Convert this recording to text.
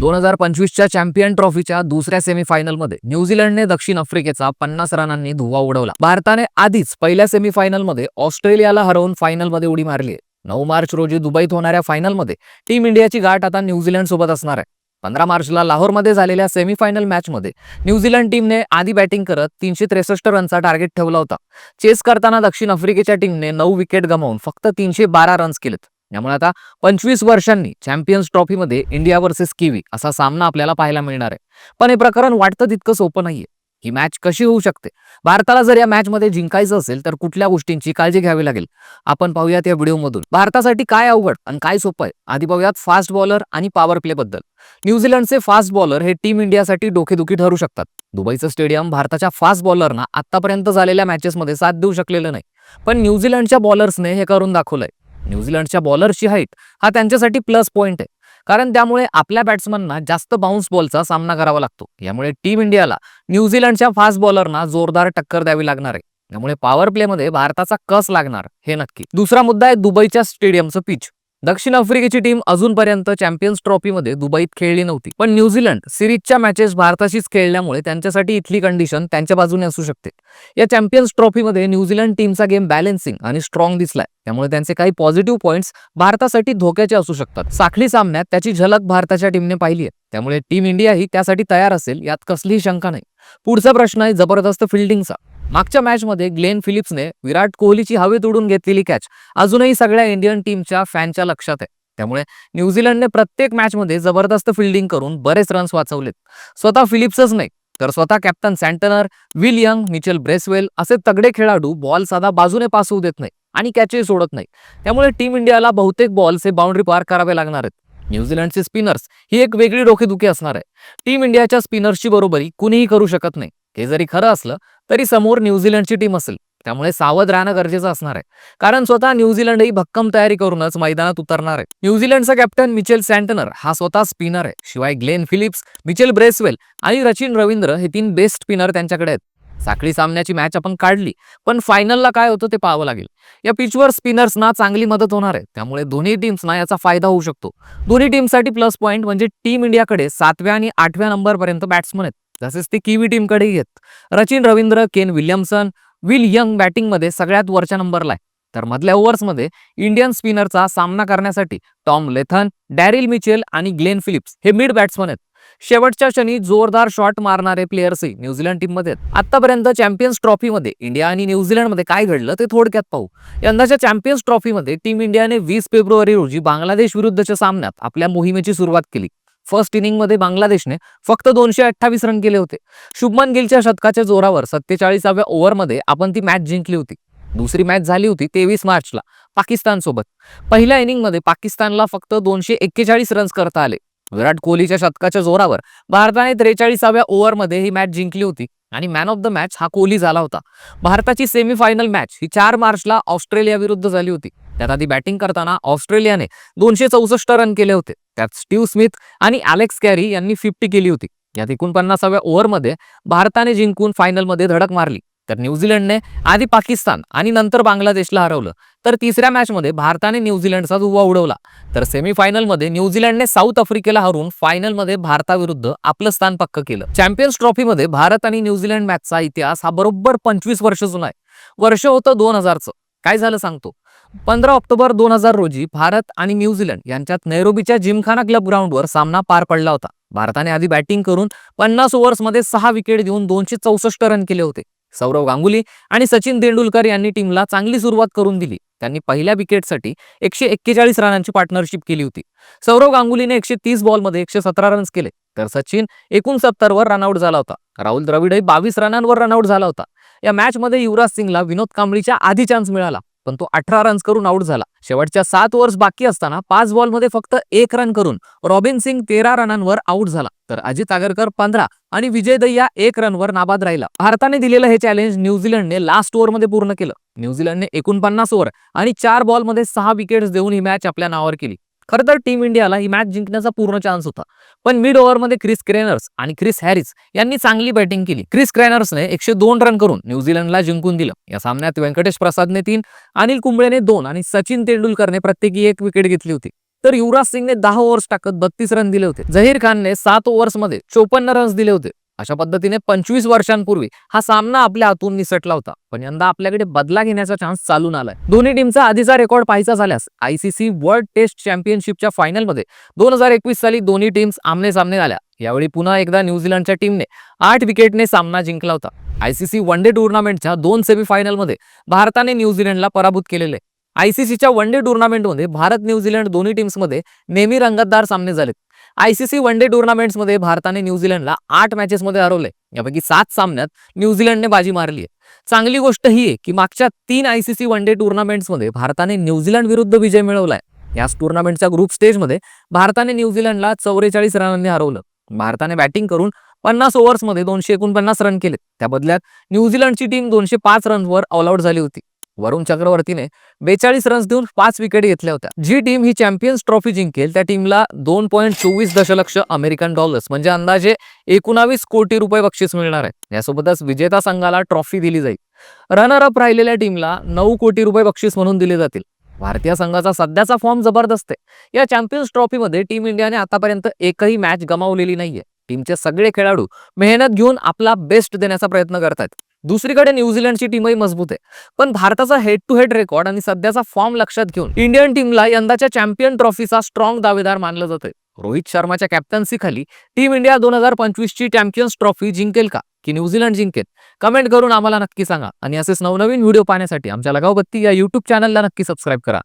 दोन हजार पंचवीसच्या चॅम्पियन ट्रॉफीच्या दुसऱ्या सेमीफायनलमध्ये न्यूझीलंडने दक्षिण आफ्रिकेचा पन्नास रनांनी धुवा उडवला. भारताने आधीच पहिल्या सेमीफायनलमध्ये ऑस्ट्रेलियाला हरवून फायनलमध्ये उडी मारली आहे. नऊ मार्च रोजी दुबईत होणाऱ्या फायनलमध्ये टीम इंडियाची गाठ आता न्यूझीलंड सोबत असणार आहे. पंधरा मार्चला लाहोरमध्ये झालेल्या सेमीफायनल मॅचमध्ये न्यूझीलंड टीमने आधी बॅटिंग करत तीनशे त्रेसष्ट रनचा टार्गेट ठेवला होता. चेस करताना दक्षिण आफ्रिकेच्या टीमने नऊ विकेट गमावून फक्त तीनशे बारा रन्स केलेत. यामुळे आता पंचवीस वर्षांनी चॅम्पियन्स ट्रॉफीमध्ये इंडिया वर्सेस किवी असा सामना आपल्याला पाहायला मिळणार आहे. पण हे प्रकरण वाटतं तितकं सोपं नाहीये. ही मॅच कशी होऊ शकते? भारताला जर या मॅचमध्ये जिंकायचं असेल तर कुठल्या गोष्टींची काळजी घ्यावी लागेल? आपण पाहूयात या व्हिडिओमधून. भारतासाठी काय अवघड आणि काय सोपं आहे? आधी पाहूयात फास्ट बॉलर आणि पॉवर प्ले बद्दल. न्यूझीलंडचे फास्ट बॉलर हे टीम इंडियासाठी डोकेदुखी ठरू शकतात. दुबईचं स्टेडियम भारताच्या फास्ट बॉलरना आतापर्यंत झालेल्या मॅचेसमध्ये साथ देऊ शकलेलं नाही. पण न्यूझीलंडच्या बॉलर्सने हे करून दाखवलंय. न्यूझीलंडच्या बॉलरची आहेत हा त्यांच्यासाठी प्लस पॉईंट आहे. कारण त्यामुळे आपल्या बॅट्समनना जास्त बाउन्स बॉलचा सामना करावा लागतो. यामुळे टीम इंडियाला न्यूझीलंडच्या फास्ट बॉलरना जोरदार टक्कर द्यावी लागणार आहे. त्यामुळे पॉवर प्लेमध्ये भारताचा कस लागणार हे नक्की. दुसरा मुद्दा आहे दुबईच्या स्टेडियमचं पिच दक्षिण आफ्रिकेची टीम अजूनपर्यंत चॅम्पियन्स ट्रॉफीमध्ये दुबईत खेळली नव्हती. पण न्यूझीलंड सिरीजच्या मॅचेस भारताशीच खेळल्यामुळे त्यांच्यासाठी इथली कंडिशन त्यांच्या बाजूने असू शकते. या चॅम्पियन्स ट्रॉफीमध्ये न्यूझीलंड टीमचा गेम बॅलेन्सिंग आणि स्ट्रॉंग दिसलाय. त्यामुळे त्यांचे काही पॉझिटिव्ह पॉईंट्स भारतासाठी धोक्याचे असू शकतात. साखळी सामन्यात त्याची झलक भारताच्या टीमने पाहिली आहे. त्यामुळे टीम इंडिया ही त्यासाठी तयार असेल यात कसलीही शंका नाही. पुढचा प्रश्न आहे जबरदस्त फिल्डिंगचा मागच्या मॅचमध्ये ग्लेन फिलिप्सने विराट कोहलीची हवेत उडून घेतलेली कॅच अजूनही सगळ्या इंडियन टीमच्या फॅनच्या लक्षात आहे. त्यामुळे न्यूझीलंडने प्रत्येक मॅचमध्ये जबरदस्त फिल्डिंग करून बरेच रन्स वाचवलेत. स्वतः फिलिप्सच नाही तर स्वतः captain Santner Will Young Mitchell Bracewell असे तगडे खेळाडू बॉल साधा बाजूने पास होऊ देत नाही आणि कॅचही सोडत नाही. त्यामुळे टीम इंडियाला बहुतेक बॉल्स हे बाउंड्री पार करावे लागणार आहेत. न्यूझीलंडचे स्पिनर्स ही एक वेगळी डोकेदुखी असणार आहे. टीम इंडियाच्या स्पिनर्सची बरोबरी कुणीही करू शकत नाही. हे जरी खरं असलं तरी समोर न्यूझीलंडची टीम असेल. त्यामुळे सावध राहणं गरजेचं असणार आहे. कारण स्वतः न्यूझीलंडही भक्कम तयारी करूनच मैदानात उतरणार आहे. न्यूझीलंडचा कॅप्टन मिचेल सँटनर हा स्वतः स्पिनर आहे. शिवाय ग्लेन फिलिप्स मिचेल ब्रेसवेल आणि रचिन रवींद्र हे तीन बेस्ट स्पिनर त्यांच्याकडे आहेत. साखळी सामन्याची मॅच आपण काढली पण फायनलला काय होतं ते पाहावं लागेल. या पिचवर स्पिनर्सना चांगली मदत होणार आहे. त्यामुळे दोन्ही टीम्सना याचा फायदा होऊ शकतो. दोन्ही टीमसाठी प्लस पॉईंट म्हणजे टीम इंडियाकडे सातव्या आणि आठव्या नंबरपर्यंत बॅट्समन आहेत. तसेच ते किवी टीमकडेही आहेत. Rachin Ravindra Ken Williamson Will Young बॅटिंगमध्ये सगळ्यात वरच्या नंबरला आहे. तर मधल्या ओव्हर्समध्ये इंडियन स्पिनरचा सामना करण्यासाठी टॉम लेथन डॅरिल मिचेल आणि ग्लेन फिलिप्स हे मिड बॅट्समन आहेत. शेवटच्या क्षणी जोरदार शॉट मारणारे प्लेयर्सही न्यूझीलंड टीममध्ये आहेत. आतापर्यंत चॅम्पियन्स ट्रॉफीमध्ये इंडिया आणि न्यूझीलंडमध्ये काय घडलं ते थोडक्यात पाहू. यंदाच्या चॅम्पियन्स ट्रॉफीमध्ये टीम इंडियाने वीस फेब्रुवारी रोजी बांगलादेश विरुद्धच्या सामन्यात आपल्या मोहिमेची सुरुवात केली. फर्स्ट इनिंगमध्ये बांगलादेशने फक्त दोनशे अठ्ठावीस रन केले होते. शुभमन गिलच्या शतकाच्या जोरावर सत्तेचाळीसाव्या ओव्हरमध्ये आपण ती मॅच जिंकली होती. दुसरी मॅच झाली होती तेवीस मार्चला पाकिस्तानसोबत पहिल्या इनिंगमध्ये पाकिस्तानला फक्त दोनशे एक्केचाळीस रन्स करता आले. विराट कोहलीच्या शतकाच्या जोरावर भारताने त्रेचाळीसाव्या ओव्हरमध्ये ही मॅच जिंकली होती आणि मॅन ऑफ द मॅच हा कोहली झाला होता. भारताची सेमीफायनल मॅच ही चार मार्चला ऑस्ट्रेलिया विरुद्ध झाली होती. त्यात आधी बॅटिंग करताना ऑस्ट्रेलियाने दोनशे चौसष्ट रन केले होते. त्यात स्टीव्ह स्मिथ आणि अलेक्स कॅरी यांनी फिफ्टी केली होती. यात एकोणपन्नासाव्या ओव्हरमध्ये भारताने जिंकून फायनलमध्ये धडक मारली. तर न्यूझीलंडने आधी पाकिस्तान आणि नंतर बांगलादेशला हरवलं. तर तिसऱ्या मॅचमध्ये भारताने न्यूझीलंडचा धुव्वा उडवला. तर सेमीफायनलमध्ये न्यूझीलंडने साऊथ आफ्रिकेला हरून फायनलमध्ये भारताविरुद्ध आपलं स्थान पक्क केलं. चॅम्पियन्स ट्रॉफीमध्ये भारत आणि न्यूझीलंड मॅचचा इतिहास हा बरोबर पंचवीस वर्ष जुना आहे. वर्ष होतं दोन हजारचं. काय झालं सांगतो. पंधरा ऑक्टोबर दोन हजार रोजी भारत आणि न्यूझीलंड यांच्यात नैरोबीच्या जिमखाना क्लब ग्राउंडवर सामना पार पडला होता. भारताने आधी बॅटिंग करून पन्नास ओव्हर्समध्ये सहा विकेट देऊन दोनशे चौसष्ट रन केले होते. सौरव गांगुली आणि सचिन तेंडुलकर यांनी टीमला चांगली सुरुवात करून दिली. त्यांनी पहिल्या विकेटसाठी एकशे एक्केचाळीस रनांची पार्टनरशिप केली होती. सौरव गांगुलीने एकशे तीस बॉलमध्ये एकशे सतरा रन्स केले. तर सचिन एकोणसत्तरवर रनआउट झाला होता. राहुल द्रविडही बावीस रनांवर रनआउट झाला होता. या मॅचमध्ये युवराज सिंगला विनोद कांबळीच्या आधी चान्स मिळाला. पण तो अठरा रन्स करून आऊट झाला. शेवटच्या सात ओव्हर्स बाकी असताना पाच बॉलमध्ये फक्त एक रन करून रॉबिन सिंग तेरा रनांवर आऊट झाला. तर अजित आगरकर पंधरा आणि विजय दय्या एक रनवर नाबाद राहिला. भारताने दिलेलं हे चॅलेंज न्यूझीलंडने लास्ट ओव्हरमध्ये पूर्ण केलं. न्यूझीलंडने एकोणपन्नास ओव्हर आणि चार बॉलमध्ये सहा विकेट्स देऊन ही मॅच आपल्या नावावर केली. खरं तर टीम इंडियाला ही मॅच जिंकण्याचा पूर्ण चान्स होता. पण मिड ओव्हरमध्ये क्रिस क्रेनर्स आणि क्रिस हॅरिस यांनी चांगली बॅटिंग केली. क्रिस क्रेनर्सने एकशे दोन रन करून न्यूझीलंडला जिंकून दिलं. या सामन्यात व्यंकटेश प्रसादने तीन अनिल कुंबळेने दोन आणि सचिन तेंडुलकरने प्रत्येकी एक विकेट घेतली होती. तर युवराज सिंगने दहा ओव्हर्स टाकत बत्तीस रन दिले होते. जहीर खानने सात ओव्हर्समध्ये चोपन्न रन्स दिले होते. अशा पद्धतीने पंचवीस वर्षांपूर्वी हा सामना आपल्या हातून निसटला होता. पण यंदा आपल्याकडे बदला घेण्याचा चान्स चालून आलाय. दोन्ही टीमचा आधीचा रेकॉर्ड पाहायचा झाल्यास आयसीसी वर्ल्ड टेस्ट चॅम्पियनशिपच्या फायनलमध्ये दोन हजार एकवीस साली दोन्ही टीम्स आमने सामने झाल्या. यावेळी पुन्हा एकदा न्यूझीलंडच्या टीमने आठ विकेटने सामना जिंकला होता. आयसीसी वन डे टुर्नामेंटच्या दोन सेमीफायनलमध्ये भारताने न्यूझीलंडला पराभूत केलेले. आयसीसीच्या वन डे टुर्नामेंटमध्ये भारत न्यूझीलंड दोन्ही टीम्समध्ये नेहमी रंगतदार सामने झालेत. आयसीसी वन डे टुर्नामेंट्समध्ये भारताने न्यूझीलंडला आठ मॅचेसमध्ये हरवले. यापैकी सात सामन्यात न्यूझीलंडने बाजी मारली आहे. चांगली गोष्ट ही आहे की मागच्या तीन आयसीसी वन डे टुर्नामेंट्समध्ये भारताने न्यूझीलंड विरुद्ध विजय मिळवलाय. याच टुर्नामेंटच्या ग्रुप स्टेजमध्ये भारताने न्यूझीलंडला चौवेचाळीस रनांनी हरवलं. भारताने बॅटिंग करून पन्नास ओव्हर्समध्ये दोनशे एकोणपन्नास रन केले त्या बदल्यात न्यूझीलंडची टीम दोनशे पाच रनवर ऑल आउट झाली होती. वरुण चक्रवर्तीने बेचाळीस रन्स देऊन पाच विकेट घेतल्या होत्या. जी टीम ही चॅम्पियन्स ट्रॉफी जिंकेल त्या टीमला दोन पॉईंट चोवीस दशलक्ष अमेरिकन डॉलर्स म्हणजे अंदाजे एकोणावीस कोटी रुपये बक्षीस मिळणार आहे. यासोबतच विजेता संघाला ट्रॉफी दिली जाईल. रनर अप राहिलेल्या टीमला नऊ कोटी रुपये बक्षीस म्हणून दिले जातील. भारतीय संघाचा सध्याचा फॉर्म जबरदस्त आहे. या चॅम्पियन्स ट्रॉफीमध्ये टीम इंडियाने आतापर्यंत एकही मॅच गमावलेली नाहीये. टीमचे सगळे खेळाडू मेहनत घेऊन आपला बेस्ट देण्याचा प्रयत्न करतात दुसरीकडे न्यूझीलंडची टीमही मजबूत आहे. पण भारताचा हेड टू हेड रेकॉर्ड आणि सध्याचा फॉर्म लक्षात घेऊन इंडियन टीमला यंदाच्या चॅम्पियन ट्रॉफीचा स्ट्रॉंग दावेदार मानलं जातंय. रोहित शर्माच्या कॅप्टन्सीखाली टीम इंडिया दोन हजार पंचवीसची चॅम्पियन्स ट्रॉफी जिंकेल का? की न्यूझीलंड जिंकेल? कमेंट करून आम्हाला नक्की सांगा. आणि असेच नवनवीन व्हिडिओ पाहण्यासाठी आमच्या लगावबत्ती या युट्यूब चॅनलला नक्की सबस्क्राईब करा.